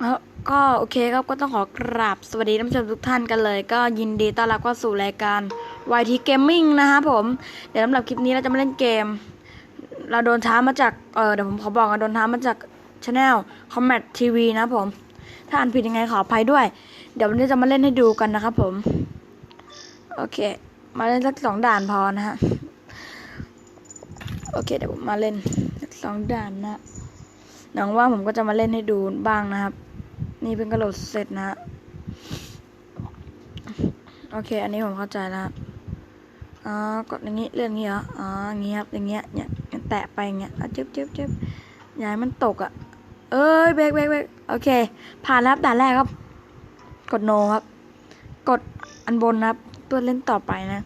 แล้วก็โอเคครับก็ต้องขอกราบสวัสดีท่านผู้ชมทุกท่านกันเลย ก็ยินดีต้อนรับเข้าสู่รายการ YT Gaming นะครับผม เดี๋ยวสำหรับคลิปนี้เราจะมาเล่นเกม เราโดนท้ามาจากเออเดี๋ยวผมขอบอกกันโดนท้ามาจากช anel Combat TV นะครับผม ถ้าอ่านผิดยังไงขออภัยด้วย เดี๋ยววันนี้จะมาเล่นให้ดูกันนะครับผม โอเค มาเล่นสักสองด่านพอนะฮะโอเคเดี๋ยวผมมาเล่นสักสองด่านนะหนังว่าผมก็จะมาเล่นให้ดูบ้างนะครับ นี่เป็นกระโหลดเสร็จนะ โอเค อันนี้ผมเข้าใจแล้วอ๋อกดอย่างนี้เลื่อนงนี้เหรอ อ๋ออย่างนี้ครับ อย่างเงี้ย เนี่ยแตะไปอย่างเงี้ยจึ๊บจึ๊บจึ๊บอย่าให้มันตกอะ เอ้ย เบรกเบรกเบรกโอเค ผ่านแล้วครับด่านแรกครับ กดโนครับ กดอันบนนะครับเพื่อเล่นต่อไปนะ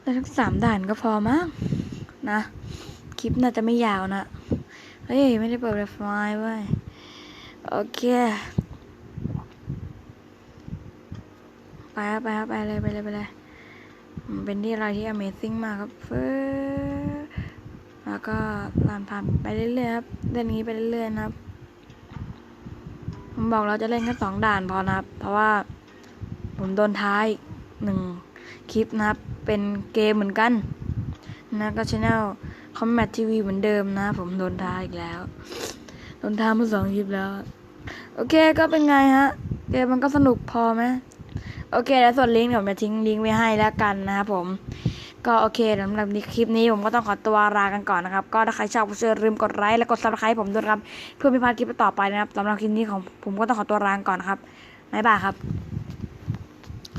แล้วทั้งสามด่านก็พอมั้งนะ คลิปน่าจะไม่ยาวนะ เฮ้ย ไม่ได้เปิดไฟล์ไว้ย โอเค ไปครับไปครับไปเลยไปเลยไปเลยเป็นที่อะไรที่ Amazing มากครับเฟแล้วก็ลานผ่านไปเรื่อยๆครับเล่นอย่างนี้ไปเรื่อยๆนะครับ ผมบอกเราจะเล่นแค่สองด่านพอนะครับ เพราะว่าผมโดนท้ายหนึ่งคลิปนะครับ เป็นเกมเหมือนกัน นะก็ช anel Combat TV เหมือนเดิมนะ ผมโดนท้าอีกแล้ว โดนท้ามาสองคลิปแล้ว โอเคก็เป็นไงฮะเกมมันก็สนุกพอไหมโอเคแล้วส่วนลิงก์ผมจะทิ้งลิงก์ไว้ให้แล้วกันนะครับผมก็โอเคสำหรับคลิปนี้ผมก็ต้องขอตัวลากันก่อนนะครับ ก็ถ้าใครชอบก็อย่าลืมกดไลค์และกดซับสไครต์ผมด้วยครับ เพื่อไม่พลาดคลิปต่อไปนะครับสำหรับคลิปนี้ของผมก็ต้องขอตัวลาก่อนนะครับบ๊ายบายครับ